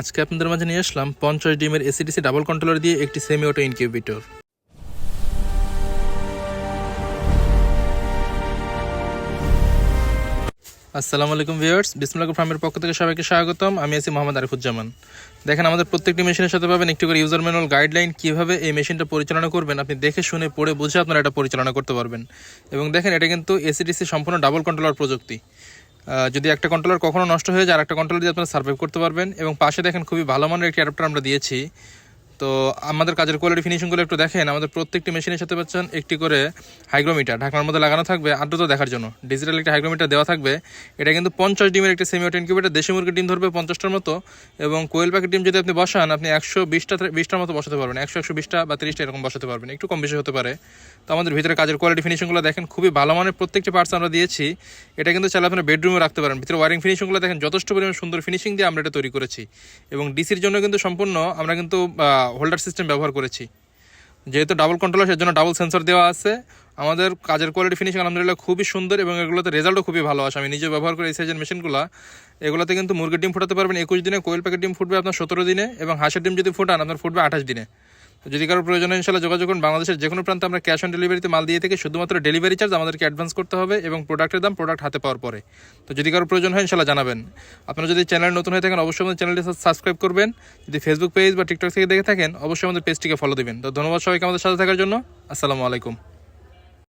আজকে আপনাদের মাঝে নিয়ে আসলাম পঞ্চাশ ডিমের এসিডিসি ডাবল কন্ট্রোলার দিয়ে একটি সেমি অটো ইনকিউবেটর। আসসালামু আলাইকুম ভিউয়ার্স, বিসমুল্লাহ ফার্মের পক্ষ থেকে সবাইকে স্বাগতম। আমি আছি মোহাম্মদ আরিফুজ্জামান। দেখেন, আমাদের প্রত্যেকটি মেশিনের সাথে পাবেন একটি করে ইউজার ম্যানুয়াল গাইডলাইন কীভাবে এই মেশিনটা পরিচালনা করবেন, আপনি দেখে শুনে পড়ে বুঝে আপনারা এটা পরিচালনা করতে পারবেন। এবং দেখেন, এটা কিন্তু এসিডিসি সম্পূর্ণ ডাবল কন্ট্রোলার প্রযুক্তি। যদি একটা কন্ট্রোলার কখনো নষ্ট হয়ে যায় আর একটা কন্ট্রোলার দিয়ে আপনারা সার্ভাইভ করতে পারবেন। এবং পাশে দেখেন খুবই ভালো মানের একটি অ্যাডাপ্টার আমরা দিয়েছি। তো আমাদের কাজের কোয়ালিটি ফিনিশিংগুলো একটু দেখেন। আমাদের প্রত্যেকটি মেশিনের সাথে পাচ্ছেন একটি করে হাইগ্রোমিটার ঢাকনার মধ্যে লাগানো থাকবে আর্দ্রতা দেখার জন্য। ডিজিটাল একটি হাইগ্রোমিটার দেওয়া থাকবে। এটা কিন্তু পঞ্চাশ ডিমের একটি সেমি অটো ইনকিউবেটার দেশি মুরগির ডিম ধরবে পঞ্চাশটার মতো। এবং কোয়েল পাখির ডিম যদি আপনি বসান, আপনি একশো বিশটা বিশটার মতো বসাতে পারবেন। একশো একশো বিশটা বা তিরিশটা এরকম বসাতে পারবেন। একটু কম বেশি হতে পারে। তো আমাদের ভিতরে কাজের কোয়ালিটি ফিনিশিংগুলো দেখেন, খুবই ভালো মানের প্রত্যেকটি পার্টস আমরা দিয়েছি। এটা কিন্তু চাইলে আপনার বেডরুমে রাখতে পারেন। ভিতরে ওয়ারিং ফিনিশিংগুলো দেখেন, যথেষ্ট পরিমাণ সুন্দর ফিনিশিং দিয়ে আমরা এটা তৈরি করেছি। এবং ডিসির জন্য কিন্তু সম্পূর্ণ আমরা কিন্তু হোল্ডার সিস্টেম ব্যবহার করেছি। যেহেতু ডাবল কন্ট্রোলার সেজন্য ডাবল সেন্সর দেওয়া আছে। আমাদের কাজের কোয়ালিটি ফিনিশিং আলহামদুলিল্লাহ খুবই সুন্দর এবং এগুলোতে রেজাল্টও খুবই ভালো আসে। আমি নিজে ব্যবহার করি এই সাইজের মেশিনগুলো এগুলোতে কিন্তু মুরগির ডিম ফোটাতে পারবেন। একুশ দিনে কোয়েল প্যাকেট ডিম ফুটবে আপনার সতেরো দিনে এবং হাঁসের ডিম যদি ফুটান, আপনার ফুটবে আঠাশ দিনে। যদি কারও প্রয়োজন হয়, ইনশাল্লাহ যোগাযোগ করুন। বাংলাদেশের যে কোনো প্রান্তে আমরা ক্যাশ অন ডেলিভারিতে মাল দিয়ে থেকে শুধুমাত্র ডেলিভারি চার্জ আমাদেরকে অ্যাডভান্স করতে হবে এবং প্রোডাক্টের দাম প্রোডাক্ট হাতে পাওয়ার পরে। তো যদি কারও প্রয়োজন হয়, ইনশাল্লাহ জানাবেন। আপনারা যদি চ্যানেল নতুন হয়ে থাকেন, অবশ্যই আমাদের চ্যানেলটি সাবস্ক্রাইব করবেন। যদি ফেসবুক পেজ বা টিকটক থেকে দেখে থাকেন, অবশ্যই আমাদের পেজটিকে ফলো দেবেন। তো ধন্যবাদ সবাইকে আমাদের সাথে থাকার জন্য। আসসালামু আলাইকুম।